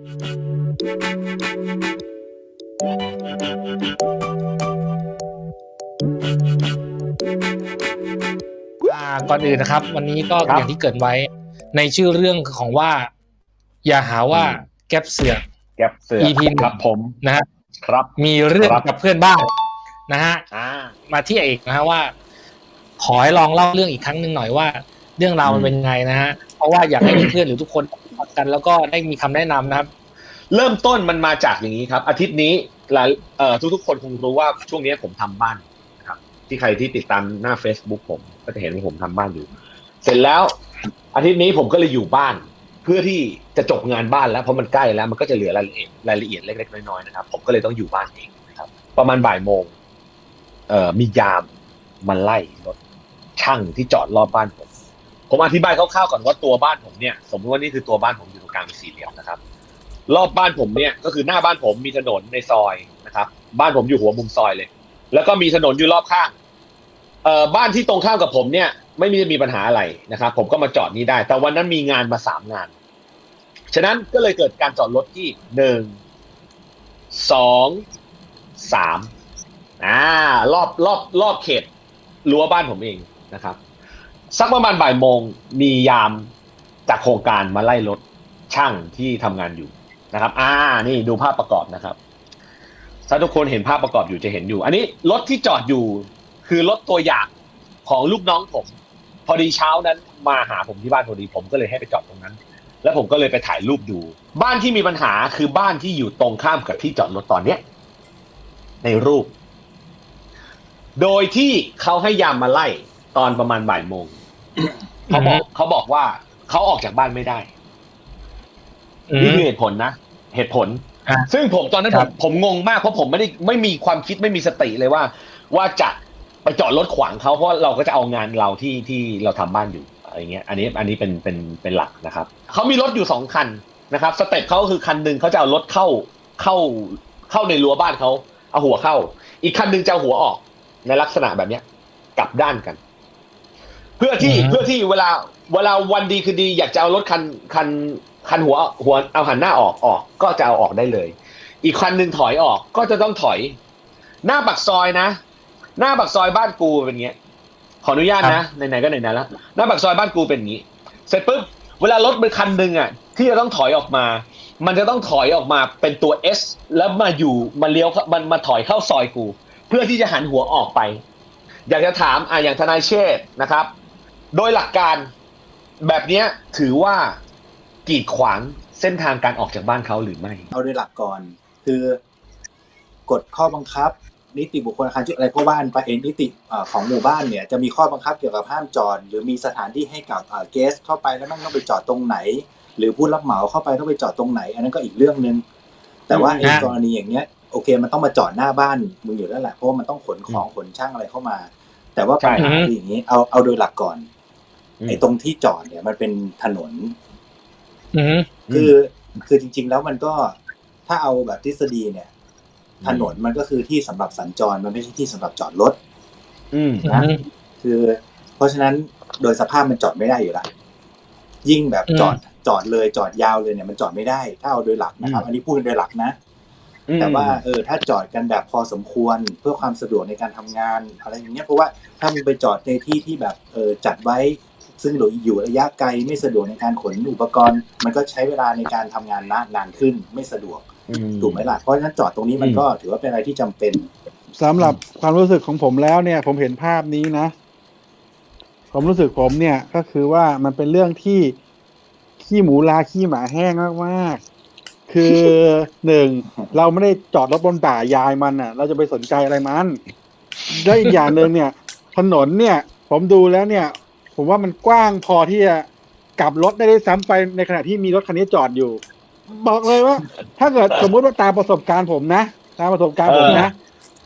อ่าก่อนอื่นนะครับ วันนี้ก็ครับ อย่างที่เกริดไว้ในชื่อเรื่องของว่า อย่าหาว่าแก๊ปเสือก แก็บเสือ EP หนึ่ง ครับผมนะฮะครับ มีเรื่องครับ กับเพื่อนบ้านนะฮะ อ่า มาที่เอกนะฮะว่า ขอให้ลองเล่าเรื่องอีกครั้งหนึ่งหน่อยว่า เรื่องราวมันเป็นยังไงนะฮะเพราะว่าอยากให้เพื่อนๆหรือทุกคน ฟังกันแล้วก็ได้มีคำแนะนำนะครับ เริ่มต้นมันมาจากอย่างนี้ครับ อาทิตย์นี้หลายทุกๆ คนคงรู้ว่าช่วงนี้ผมทำบ้านครับ ที่ใครที่ติดตามหน้า Facebook ผม ก็จะเห็นว่าผมทำบ้านอยู่ เสร็จแล้ว อาทิตย์นี้ผมก็เลยอยู่บ้านเพื่อที่จะจบงานบ้านแล้วเพราะมันใกล้แล้วมันก็จะเหลือรายละเอียดรายละเอียดเล็ก ๆ น้อยๆนะครับ ผมก็เลยต้องอยู่บ้านเองนะครับ ประมาณบ่ายโมงเอ่อมียามมาไล่รถช่างที่จอดรอบบ้านผม ผมอธิบายคร่าวๆก่อนว่าตัวบ้านผมเนี่ย สมมติว่านี่คือตัวบ้านผมอยู่ตรงกลางเป็นสี่เหลี่ยมนะครับ รอบบ้านผมเนี่ยก็คือหน้าบ้านผมมีถนนในซอยนะครับ บ้านผมอยู่หัวมุมซอยเลย แล้วก็มีถนนอยู่รอบข้างเอ่อบ้านที่ตรงข้ามกับผมเนี่ย ไม่มีมีปัญหาอะไรนะครับ ผมก็มาจอดนี้ได้ แต่วันนั้นมีงานมาสามงาน ฉะนั้นก็เลยเกิดการจอดรถที่หนึ่งสองสามอ่ารอบรอบรอบเขตรั้วบ้านผมเองนะครับ สักประมาณบ่ายโมงมียามจากโครงการมาไล่รถช่างที่ทำงานอยู่นะครับ อ่า นี่ดูภาพประกอบนะครับ ถ้าทุกคนเห็นภาพประกอบอยู่จะเห็นอยู่ อันนี้รถที่จอดอยู่คือรถตัวอย่างของลูกน้องผม พอดีเช้านั้นมาหาผมที่บ้านพอดีผมก็เลยให้ไปจอดตรงนั้น แล้วผมก็เลยไปถ่ายรูปดู บ้านที่มีปัญหาคือบ้านที่อยู่ตรงข้ามกับที่จอดรถตอนเนี้ยในรูป โดยที่เขาให้ยามมาไล่ตอนประมาณบ่ายโมง เขาบอกเขาบอกว่าเขาออกจากบ้านไม่ได้อืนี่มคือเหตุผลนะเหตุผลอะซึ่งผมตอนนั้นคผรัมบผมงงมากเพราะผมไม่ได้ไม่มีความคิดไม่มีสติเลยว่า ว่าจะไปจอดรถขวางเขาเพราะเราก็จะเอางานเราที่ที่เราทำบ้านอยู่อะไรเงี้ย อันนี้อันนี้เป็นเป็นเป็นหลักนะครับเขามีรถอยู่สองคันนะครับ สเต็ปเขาก็คือคันหนึ่งเขาจะเอารถเข้าเข้าเข้าในรั้วบ้านเขาเอาหัวเข้า อีกคันหนึ่งจะเอาหัวออกในลักษณะแบบเนี้ยกลับด้านกัน เพื่อที่อืมเพื่อที่เวลาเวลาวันดีคือดี อยากจะเอารถคันคันคันหัวหัวเอาหันหน้าออกออกก็จะเอาออกได้เลย อีกคันหนึ่งถอยออกก็จะต้องถอย หน้าปักซอยนะ หน้าปักซอยบ้านกูเป็นอย่างเงี้ย ขออนุญาตนะไหนๆก็ไหนๆแล้วหน้าปักซอยบ้านกูเป็นอย่างงี้เสร็จปุ๊บเวลารถเป็นคันหนึ่งอะ ที่จะต้องถอยออกมา มันจะต้องถอยออกมาเป็นตัว S แล้วมาอยู่มาเลี้ยวเข้ามันมาถอยเข้าซอยกู เพื่อที่จะหันหัวออกไป อยากจะถามอะอย่างทนายเชษฐ์นะครับ โดยหลักการแบบเนี้ยถือว่ากีดขวางเส้นทางการออกจากบ้านเขาหรือไม่ เอาโดยหลักก่อน คือกฎข้อบังคับ นิติบุคคลอาคารชุดอะไรพวกบ้านไปเองนิติเอ่อของหมู่บ้านเนี่ยจะมีข้อบังคับเกี่ยวกับห้ามจอดหรือมีสถานที่ให้กับเกสเข้าไปแล้วแม่งต้องไปจอดตรงไหน หรือผู้รับเหมาเข้าไปต้องไปจอดตรงไหน อันนั้นก็อีกเรื่องหนึ่งแต่ว่าอืมไอ้กรณีอย่างเนี้ยโอเค มันต้องมาจอดหน้าบ้านมึงอยู่แล้วแหละเพราะว่ามันต้องขนของขนช่างอะไรเข้ามา แต่ว่าปัญหาใช่คืออย่างนี้เอาเอาโดยหลักก่อนอืม ไอ้ตรงที่จอดเนี่ยมันเป็นถนนอืมคือคือจริง ๆ แล้วมันก็ถ้าเอาแบบทฤษฎีเนี่ย ถนนมันก็คือที่สำหรับสัญจรมันไม่ใช่ที่สำหรับจอดรถอืมอืมคือ เพราะฉะนั้นโดยสภาพมันจอดไม่ได้อยู่ละยิ่งแบบอืมจอดจอดเลยจอดยาวเลยเนี่ยมันจอดไม่ได้ ถ้าเอาโดยหลักนะครับอืมอันนี้พูดโดยหลักนะแต่ว่าเออถ้าจอดกันแบบพอสมควรเพื่อความสะดวกในการทำงานอะไรอย่างเงี้ยเพราะว่าถ้ามึงไปจอดในที่ที่แบบเออจัดไว้ ซึ่งอยู่ระยะไกลไม่สะดวกในการขนอุปกรณ์ มันก็ใช้เวลาในการทำงานนานนานขึ้นไม่สะดวกอืถูกไหมล่ะเพราะฉะนั้นจอดตรงนี้มันก็ถือว่าเป็นอะไรที่จำเป็นสำหรับความรู้สึกของผมแล้วเนี่ย ผมเห็นภาพนี้นะความรู้สึกผมเนี่ยก็คือว่ามันเป็นเรื่องที่ขี้หมูลาขี้หมาแห้งมากๆ คือหนึ่งเราไม่ได้จอดรถบนบ่ายายมันอะ เราจะไปสนใจอะไรมันแล้วอีกอย่างหนึ่งเนี่ย ถนนเนี่ย ผมดูแล้วเนี่ย ผมว่ามันกว้างพอที่จะกลับรถได้ด้วยซ้ำไปในขณะที่มีรถคันนี้จอดอยู่ บอกเลยว่า ถ้าเกิดสมมุติว่าตามประสบการณ์ผมนะตามประสบการณ์ผมนะ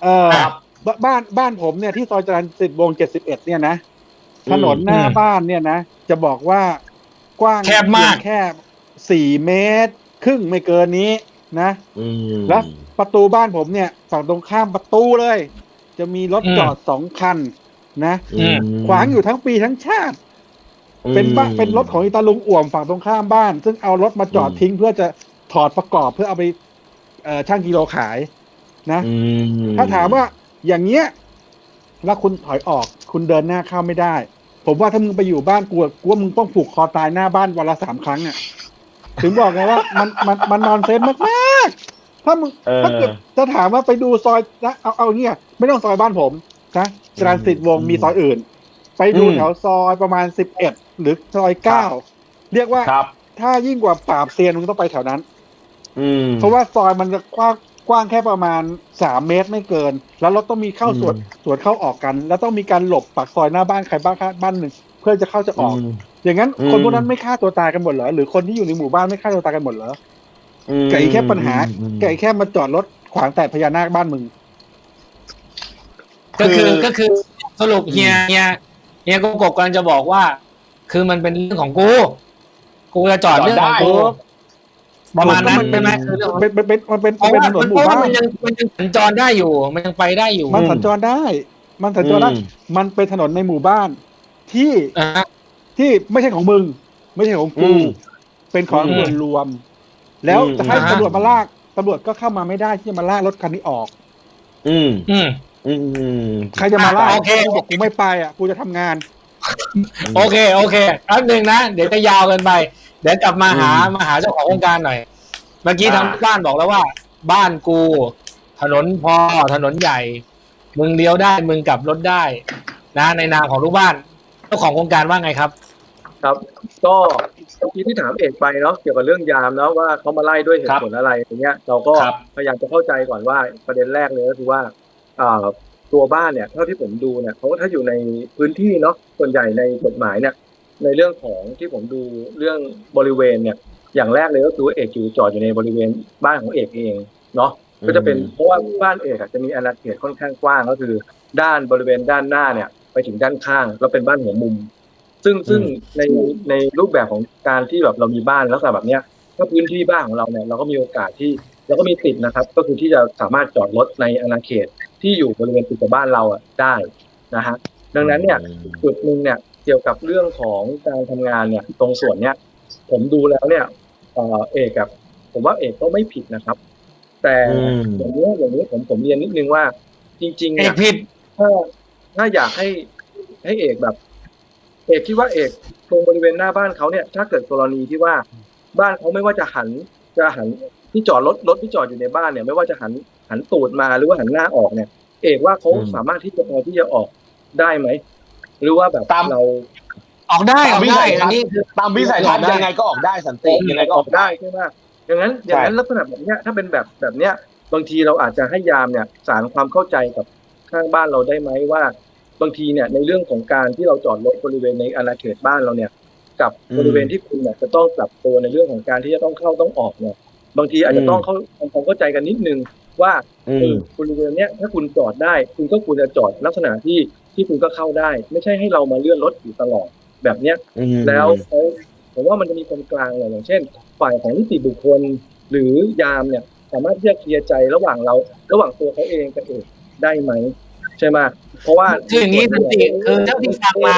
เออครับบบ้านบ้านผมเนี่ยที่ซอยจรัญสิทธิ์วงเจ็ดสิบเอ็ดเนี่ยนะถนนหน้าอืมบ้านเนี่ยนะจะบอกว่ากว้างแคบมากเพียงแค่สี่เมตร ครึ่งไม่เกินนี้นะอืมแล้วประตูบ้านผมเนี่ย ฝั่งตรงข้ามประตูเลย จะมีรถอืมจอดสองคัน นะอืมขวางอยู่ทั้งปีทั้งชาติ เป็นบ้านเป็นรถของอีตาลุงอ่วมฝั่งตรงข้ามบ้าน ซึ่งเอารถมาจอดอืมทิ้งเพื่อจะถถอดประกอบเพื่อเอาไปเอ่อช่างกิโลขาย นะอืมถ้าถามว่าอย่างเงี้ยแล้วคุณถอยออกคุณเดินหน้าเข้าไม่ได้ ผมว่าถ้ามึงไปอยู่บ้านกูอะกูว่ามึงต้องผูกคอตายหน้าบ้านวันละสามครั้งอะถึงบอกไงว่า มันมันมันนอนเซนมากมากๆถ้ามึงเออถ้าเกิดจะถามว่าไปดูซอยนะเอาเอาเนี่ยไม่ต้องซอยบ้านผมนะจ รัญสิทธิ์วงศ์มีซอยอื่น ไปดูอืมแถวซอยประมาณสิบเอ็ดหรือซอยเก้าเรียกว่าครับถ้ายิ่งกว่าปราบเซียนมึงต้องไปแถวนั้น อืมเพราะว่าซอยมันจะกว้างกว้างแค่ประมาณสามเมตรไม่เกิน แล้วรถต้องมีเข้าสวนอืมสวนเข้าออกกัน แล้วต้องมีการหลบปากซอยหน้าบ้านใครบ้านบ้านหนึ่งเพื่อจะเข้าจะออกมอย่างนั้นอืมคนพวกนั้นไม่ฆ่าตัวตายกันหมดเหรอหรือคนที่อยู่ในหมู่บ้านไม่ฆ่าตัวตายกันหมดเหรออืมไก่แค่ปัญหาอืมไก่แค่มาจอดรถขวางแต่พญานาคบ้านมึง ก็คือคือก็คือสรุปเฮียเฮียเฮียโกโกะกำลังจะบอกว่า คือมันเป็นเรื่องของกู กูจะจอดเรื่องของกูจอดได้ประมาณนั้นมันใช่ไหมเป็นคือเรื่องของเป็นเป็นเป็นมันเป็นเพราะเป็นว่าถนนหเพมู่ราะว่าบ้านมันยังมันยังสัญจรได้อยู่ มันยังไปได้อยู่มันสัญจรได้ มันสัญจรได้อืม มันเป็นถนนในหมู่บ้าน ที่อ่า ที่ไม่ใช่ของมึง ไม่ใช่ของอืกูมเป็นของอืมส่วนรวม แล้วอืม จะให้อ่า ตำรวจมาลากตำรวจก็เข้ามาไม่ได้ที่จะมาลากรถคันนี้ออก อืม อืม อืมใครจะมาลากโอเค กูบอกกูไม่ไปอะ กูจะทำงาน โอเค โอเคแป๊บหนึ่งนะ เดี๋ยวจะยาวเกินไป เดี๋ยวกลับมาหาอืมมาหาเจ้าของโครงการหน่อย เมื่อกี้อ่าทางบ้านบอกแล้วว่า บ้านกู ถนนพอถนนใหญ่ มึงเลี้ยวได้ มึงกลับรถได้ นะ ในนามของลูกบ้าน เจ้าของโครงการว่าไงครับ ครับก็เมื่อกี้ที่ถามเอกไปเนาะเกี่ยวกับเรื่องยามเนาะว่าเขามาไล่ด้วยเหตุผลอะไรอย่างเงี้ยเราก็ครับ พยายามจะเข้าใจก่อนว่าประเด็นแรกเลยก็คือว่าอ่า ตัวบ้านเนี่ยเท่าที่ผมดูเนี่ยเขาถ้าอยู่ในพื้นที่เนาะส่วนใหญ่ในกฎหมายเนี่ยในเรื่องของที่ผมดูเรื่องบริเวณเนี่ย อย่างแรกเลยก็คือว่าเอกอยู่จอดอยู่ในบริเวณบ้านของเอกเองเนาะก็จะเป็นเพราะว่าบ้านเอกอะจะมีอาณาเขตค่อนข้างกว้างก็คือ ด้านบริเวณด้านหน้าเนี่ย ไปถึงด้านข้างแล้วเป็นบ้านหัวมุม ซึ่งซึ่งในในรูปแบบของการที่แบบเรามีบ้านลักษณะแบบเนี้ยถ้าพื้นที่บ้านของเราเนี่ยเราก็มีโอกาสที่เราก็มีติดนะครับ ก็คือที่จะสามารถจอดรถในอาณาเขต ที่อยู่บริเวณติดกับบ้านเราอะได้นะฮะดังนั้นเนี่ยจุดหนึ่งเนี่ยเกี่ยวกับเรื่องของการทำงานเนี่ยตรงส่วนเนี้ยผมดูแล้วเนี่ยเอ่อเอกกับผมว่าเอกก็ไม่ผิดนะครับ แต่อืมอย่างนี้อย่างนี้ผมผมเรียนนิดนึงว่า จริงๆเอเนี่กยผิดถ้าถ้าอยากให้ให้เอกแบบ เอกคิดว่าเอกตรงบริเวณหน้าบ้านเขาเนี่ย ถ้าเกิดกรณีที่ว่าบ้านเขาไม่ว่าจะหันจะหันที่จอดรถรถที่จอดอยู่ในบ้านเนี่ย ไม่ว่าจะหัน หันตูดมาหรือว่าหันหน้าออกเนี่ย เอกว่าเขาอืมสามารถที่จะพอที่จะออกได้ไหมหรือว่าแบบตามเราออกได้ออกวิได้สัยทัอัศนน์นี้คือตามวิสัยทัศน์ยังไงก็ออกได้สันติยังไงก็ออออกกได้ได้ใช่ไหมอย่างนั้นอย่างนั้นลักษณะแบบเนี้ยถ้าเป็นแบบแบบเนี้ยบางทีเราอาจจะให้ยามเนี่ยสารความเข้าใจกับข้างบ้านเราได้ไหมว่า บางทีเนี่ยในเรื่องของการที่เราจอดรถบริเวณในอาณาเขตบ้านเราเนี่ย กับบริเวณที่คุณเนี่ยจะต้องปรับตัวในเรื่องของการที่จะต้องเข้าต้องออกเนี่ย บางทีอาจจะต้องเข้าทำความเข้าใจกันนิดนึง ว่าอืเอมอบริเวณเนี้ยถ้าคุณจอดได้ คุณก็ควรจะจอดลักษณะที่ที่คุณก็เข้าได้ ไม่ใช่ให้เรามาเลื่อนรถอยู่ตลอดแบบเนี้ยอืมแล้วเขาผมว่ามันจะมีคนกลางเลยอย่างเช่น ฝ่ายของนิติบุคคล หรือยามเนี่ย สามารถที่จะเคลียร์ใจระหว่างเรา ระหว่างตัวเขาเองกับเอกได้ไหมใช่ไหมเพราะว่าคืออย่างนี้สันติคือเท่าที่ฟังมา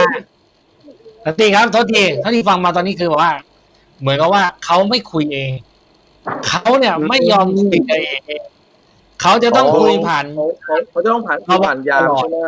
สันติครับโทษทีเท่าที่ฟังมาตอนนี้คือแบบว่า เหมือนกับว่าเขาไม่คุยเองเขาเนี่ยไม่ยอมคุยกับเอง เขาจะต้องคุยผ่านเขาเขาเขาจะต้องผ่านเขาผ่านยามตลอดใช่ไหม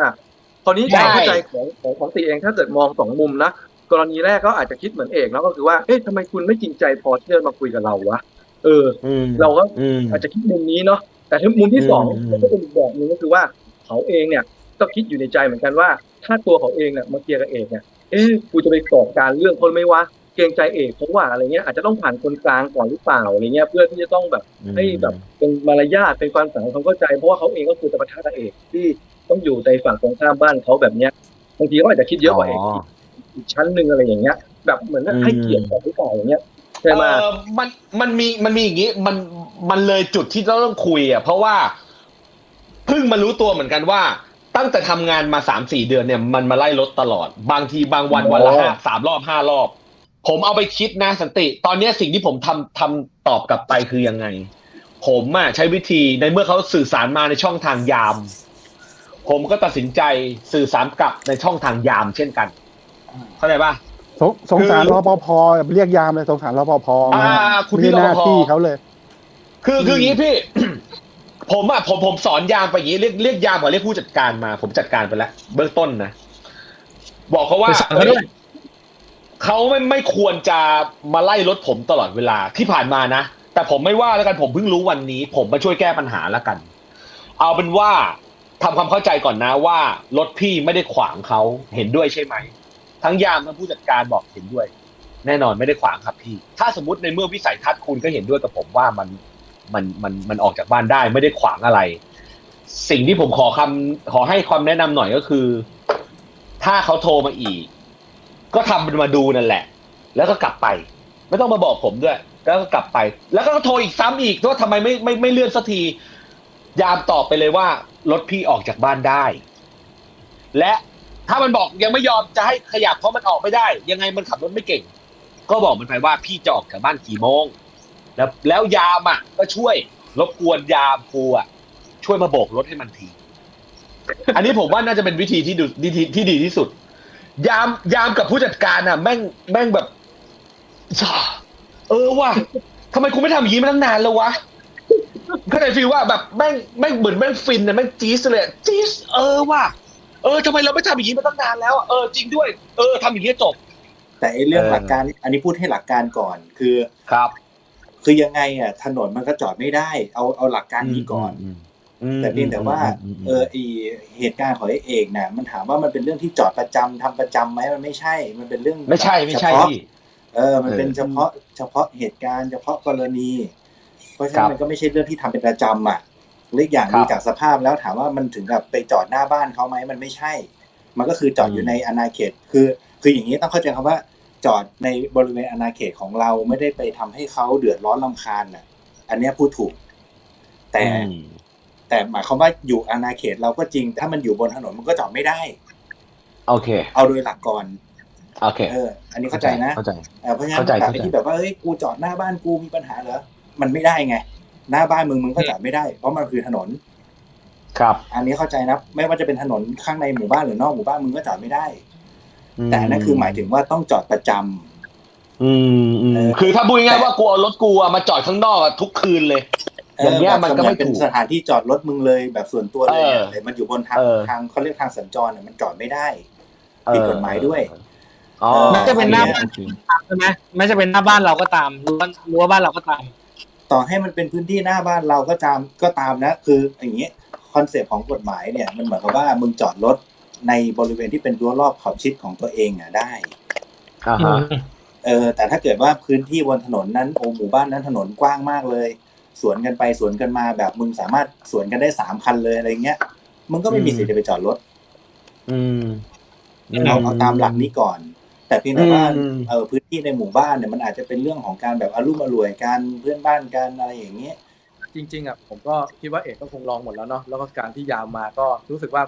คราวนี้ใช่ ความเข้าใจของของของตีเองถ้าเกิดมองสองมุมนะกรณีแรกก็อาจจะคิดเหมือนเอกนะก็คือว่าเอ๊ะทำไมคุณไม่จริงใจพอที่จะมาคุยกับเราวะเออ อืมเราก็ อืม อาจจะคิดมุมนี้เนาะแต่ถ้ามุมที่สองอืม ก็เป็นอีกแบบหนึงก็คือว่าเขาเองเนี่ยก็คิดอยู่ในใจเหมือนกันว่า ถ้าตัวเขาเองเนี่ยมาเคลียร์กับเอกเนี่ยเอ๊ะกูจะไปก่อการเรื่องคนไหม่วะ เกรงใจเอกเพราะว่าอะไรเงี้ยอาจจะต้องผ่านคนกลางก่อนหรือเปล่าอะไรเงี้ยเพื่อที่จะต้องแบบให้แบบเป็นมารยาทเป็นความสังความเข้าใจ เพราะว่าเขาเองก็คือจะประทะกับเอกที่ต้องอยู่ในฝั่งตรงข้ามบ้านเขาแบบเนี้ยบางทีเขาอาจจะคิดเยอะกว่าเอกอีกชั้นหนึ่งอะไรอย่างเงี้ย แบบเหมือนว่าให้เกียรติกันหรือเปล่าอย่างเงี้ยใช่ไหมเออมันมันมีมันมีอย่างนี้มันมันเลยจุดที่เราต้องคุยอะเพราะว่าเพิ่งมารู้ตัวเหมือนกันว่าตั้งแต่ทำงานมาสามสี่เดือนเนี่ยมันมาไล่รถตลอด บางทีบางวันวันละห้าสามรอบห้ารอบ ผมเอาไปคิดนะสันติ ตอนเนี้ยสิ่งที่ผมทำทำตอบกลับไปคือยังไง ผมอะใช้วิธีในเมื่อเขาสื่อสารมาในช่องทางยาม ผมก็ตัดสินใจสื่อสารกลับในช่องทางยามเช่นกัน เข้าใจปะสงสงสารคือรปภเรียกยามเลยสงสารรปภอ่าคุณไม่พี่ใช่หน้ารปภที่เขาเลย คือคืออย่างนี้พี่ ผมอะผมผมสอนยามไปอย่างนี้เรียกเรียกยามกับเรียกผู้จัดการมา ผมจัดการไปแล้วเบื้องต้นนะบอกเขาว่าไปสอน เขาไม่ไม่ควรจะมาไล่รถผมตลอดเวลาที่ผ่านมานะ แต่ผมไม่ว่าแล้วกันผมเพิ่งรู้วันนี้ ผมมาช่วยแก้ปัญหาแล้วกัน เอาเป็นว่าทำความเข้าใจก่อนนะว่ารถพี่ไม่ได้ขวางเขาเห็นด้วยใช่ไหม ทั้งยามทั้งผู้จัดการบอกเห็นด้วย แน่นอนไม่ได้ขวางครับพี่ ถ้าสมมติในเมื่อวิสัยทัศน์คุณก็เห็นด้วยกับผมว่ามันมันมันมันออกจากบ้านได้ไม่ได้ขวางอะไร สิ่งที่ผมขอคำขอให้ความแนะนำหน่อยก็คือ ถ้าเขาโทรมาอีก ก็ทำมันมาดูนั่นแหละ แล้วก็กลับไป ไม่ต้องมาบอกผมด้วย แล้วก็กลับไป แล้วก็โทรอีกซ้ำอีกว่าทำไมไม่ไม่ไม่เลื่อนสักที ยามตอบไปเลยว่ารถพี่ออกจากบ้านได้ และถ้ามันบอกยังไม่ยอมจะให้ขยับเพราะมันออกไม่ได้ ยังไงมันขับรถไม่เก่ง ก็บอกมันไปว่าพี่จะออกจากบ้านกี่โมง แล้วแล้วยามอะ ก็ช่วยรบกวนยามครูอะช่วยมาโบกรถให้มันที อันนี้ผมว่าน่าจะเป็นวิธีที่ดูที่ที่ดีที่สุด ยามยามกับผู้จัดการอะ แม่งแม่งแบบเออว่ะทำไมคุณไม่ทำอย่างนี้มาตั้งนานแล้ววะก็เลยฟีลว่าแบบแม่งแม่งเหมือนแม่งฟินนะแม่งจี๊สเลยอะจี๊สเออว่ะเออทำไมเราไม่ทำอย่างนี้มาตั้งนานแล้วอะเออจริงด้วย เออทำอย่างนี้จบ แต่ไอ้เรื่องเออหลักการอันนี้พูดให้หลักการก่อนคือครับ คือยังไงอะถนนมันก็จอดไม่ได้ เอาเอาหลักการนี้ก่อน แต่เพียงแต่ว่าเออไอเหตุการณ์ของไอ้เอกน่ะ มันถามว่ามันเป็นเรื่องที่จอดประจำทำประจำไหมมันไม่ใช่ มันเป็นเรื่องไม่ใช่ไม่ใช่เฉพาะพี่เออ มันเป็นเออเฉพาะเฉพาะเหตุการณ์เฉพาะกรณี เพราะฉะครันั้บนมันก็ไม่ใช่เรื่องที่ทำเป็นประจำอะเล็กอย่างครับดูจากสภาพแล้วถามว่ามันถึงกับไปจอดหน้าบ้านเขาไหมมันไม่ใช่ มันก็คือจอดอยู่ในอาณาเขต คือ คืออย่างนี้ต้องเข้าใจคำว่า จอดในบริเวณอาณาเขตของเราไม่ได้ไปทำให้เขาเดือดร้อนลำคาญน่ะ อันเนี้ยพูดถูก แต่อืม แต่หมายความว่าอยู่อาณาเขตเราก็จริง ถ้ามันอยู่บนถนนมันก็จอดไม่ได้ โอเค เอาโดยหลักก่อนโอเค เออ อันนี้เข้าใจนะเข้าใจเออเพราะฉะนั้นเข้าใจแบบเข้าใจไอ้ที่แบบว่าเอ้ยกูจอดหน้าบ้านกูมีปัญหาเหรอมันไม่ได้ไง หน้าบ้านมึงมึงก็จอดไม่ได้ เพราะมันคือถนน ครับ อันนี้เข้าใจนะไม่ว่าจะเป็นถนนข้างในหมู่บ้านหรือนอกหมู่บ้านมึงก็จอดไม่ได้ แต่อันนั่นคือหมายถึงว่าต้องจอดประจำอืมอืเอมอคือถ้าพูดง่ายๆว่ากูเอารถกูอะมาจอดข้างนอกอะทุกคืนเลย อย่างเงี้ยมันก็ไม่เป็นถูกสถานที่จอดรถมึงเลยแบบส่วนตัวเลยอะเออแต่มันอยู่บนทางเออทางเขาเรียกทางสัญจรเนี่ยมันจอดไม่ได้ผิดกฎหมายด้วยอ๋อมันจะเป็นหน้าบ้านโอเคใช่ไหมไม่จะเป็นหน้าบ้านเราก็ตามรั้วรั้วบ้านเราก็ตาม ต่อให้มันเป็นพื้นที่หน้าบ้านเราก็ตามก็ตามนะ คืออย่างนี้คอนเซปต์ของกฎหมายเนี่ย มันเหมือนกับว่ามึงจอดรถในบริเวณที่เป็นรั้วรอบขอบชิดของตัวเองอะได้อ่าฮะเออแต่ถ้าเกิดว่าพื้นที่บนถนนนั้นโอหมู่บ้านนั้นถนนกว้างมากเลย สวนกันไปสวนกันมาแบบมึงสามารถสวนกันได้สามคันเลยอะไรเงี้ยมึงก็ไม่มีสิทธิ์จะไปจอดรถ อืมเอาเอาตามหลักนี้ก่อน แต่เพียงแต่ว่าอืมเออพื้นที่ในหมู่บ้านเนี่ยมันอาจจะเป็นเรื่องของการแบบอารมณ์อร่วยกันเพื่อนบ้านกันอะไรอย่างเงี้ยจริงๆอะผมก็คิดว่าเอกก็คงลองหมดแล้วเนาะแล้วก็การที่ยามมาก็รู้สึกว่า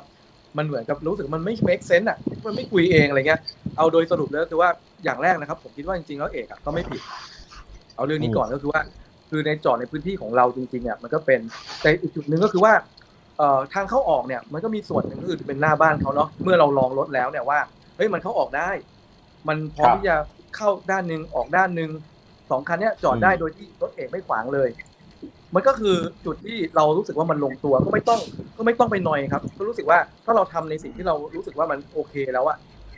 มันเหมือนกับรู้สึกมันไม่ make sense อะมันไม่คุยเองอะไรเงี้ยเอาโดยสรุปแล้วคือว่าอย่างแรกนะครับ ผมคิดว่าจริงๆแล้วเอกอะก็ไม่ผิด เอาเรื่องนี้ก่อนก็คือว่า คือในจอดในพื้นที่ของเราจริงๆอะมันก็เป็นแต่อีกจุดหนึ่งก็คือว่าเอ่อทางเข้าออกเนี่ยมันก็มีส่วนหนึ่งก็คือเป็นหน้าบ้านเขาเนาะเมื่อเราลองรถแล้วเนี่ยว่าเฮ้ยมันเข้าออกได้ มันพร้อมครับที่จะเข้าด้านหนึ่งออกด้านหนึ่งสองคันเนี้ยจอดได้โดยที่รถเอกไม่ขวางเลย มันก็คือจุดที่เรารู้สึกว่ามันลงตัวก็ไม่ต้องก็ไม่ต้องไปหน่อยครับ ก็รู้สึกว่าถ้าเราทำในสิ่งที่เรารู้สึกว่ามันโอเคแล้วอะ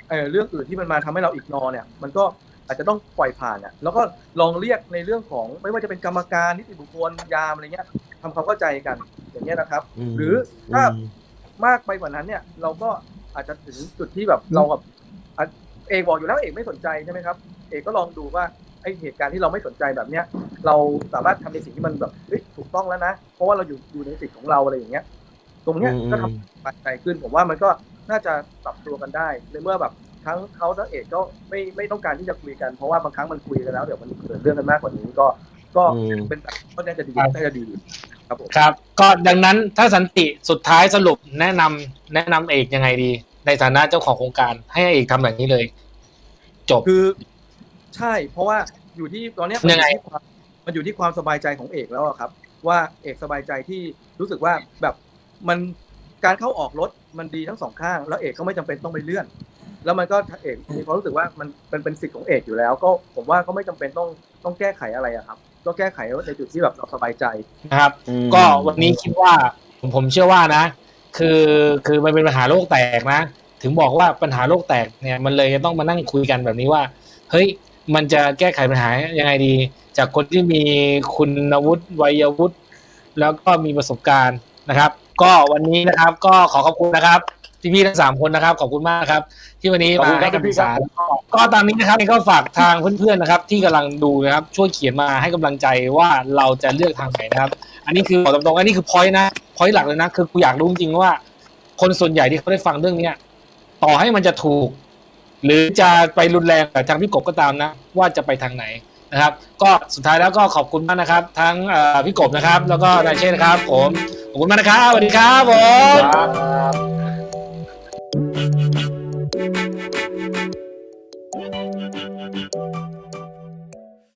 เออเรื่องอื่นที่มันมาทำให้เราอีกนอเนี่ย มันก็ อาจจะต้องปล่อยผ่านอะแล้วก็ลองเรียกในเรื่องของไม่ว่าจะเป็นกรรมการนิติบุคคลยามอะไรเงี้ยทำความเข้าใจกันอย่างเงี้ยนะครับ หรือถ้ามากไปกว่านั้นเนี่ย เราก็อาจจะถึงจุดที่แบบเราแบบอะเอกบอกอยู่แล้วเอกไม่สนใจใช่ไหมครับ เอกก็ลองดูว่าไอเหตุการณ์ที่เราไม่สนใจแบบเนี้ยเราสามารถทำในสิ่งที่มันแบบเฮ้ยถูกต้องแล้วนะเพราะว่าเราอยู่อยู่ในสิทธิ์ของเราอะไรอย่างเงี้ย ตรงเนี้ยอืมก็ทำสบายใจขึ้นผมว่ามันก็น่าจะปรับตัวกันได้ในเมื่อแบบ ทั้งเขาทั้งเอกก็ไม่ไม่ต้องการที่จะคุยกันเพราะว่าบางครั้งมันคุยกันแล้วเดี๋ยวมันเกิดเรื่องกันมากกว่านี้ก็ก็อืมเป็นแบบก็น่าจะดีครับน่าจะดีครับผมครับ ก็ดังนั้นถ้าสันติสุดท้ายสรุปแนะนำแนะนำเอกยังไงดี ในฐานะเจ้าของโครงการ ให้เอกทำแบบนี้เลย จบคือ ใช่ เพราะว่าอยู่ที่ตอนเนี้ยมันยังไงอยู่ที่ความมันอยู่ที่ความสบายใจของเอกแล้วอะครับ ว่าเอกสบายใจที่รู้สึกว่าแบบมันการเข้าออกรถมันดีทั้งสองข้าง แล้วเอกก็ไม่จำเป็นต้องไปเลื่อน แล้วมันก็เอกมีความรู้สึกว่ามันเป็นเป็นสิทธิ์ของเอกอยู่แล้ว ก็ผมว่าก็ไม่จำเป็นต้องต้องแก้ไขอะไรอะครับ ก็แก้ไขในจุดที่แบบเราสบายใจนะครับ ก็วันนี้คิดว่าผมผมเชื่อว่านะ คือคือมันเป็นปัญหาโลกแตกนะ ถึงบอกว่าปัญหาโลกแตกเนี่ยมันเลยจะต้องมานั่งคุยกันแบบนี้ว่า เฮ้ยมันจะแก้ไขปัญหายังไงดี จากคนที่มีคุณวุฒิวัยวุฒิแล้วก็มีประสบการณ์นะครับ ก็วันนี้นะครับก็ขอขอบคุณนะครับ พี่ๆทั้งสามคนนะครับ ขอบคุณมากครับ ที่วันนี้ขอบมาคุณครัให้บคำปรึพี่กครัษาบก็ตามนี้นะครับก็ฝากทางเพื่อนๆนะครับ ที่กำลังดูนะครับช่วยเขียนมาให้กำลังใจว่าเราจะเลือกทางไหนนะครับ อันนี้คือบอกตรงๆอันนี้คือพอยต์นะพอยต์หลักเลยนะคือกูอยากรู้จริงๆว่า คนส่วนใหญ่ที่เขาได้ฟังเรื่องเนี้ยต่อให้มันจะถูก หรือจะไปรุนแรงกับทางพี่กบก็ตามนะ ว่าจะไปทางไหนนะครับ ก็สุดท้ายแล้วก็ขอบคุณมากนะครับ ทั้งเอ่อพี่กบนะครับ แล้วก็นายเชษนะครับ ผมขอบคุณมากนะครับสวัสดีครับผม ครับ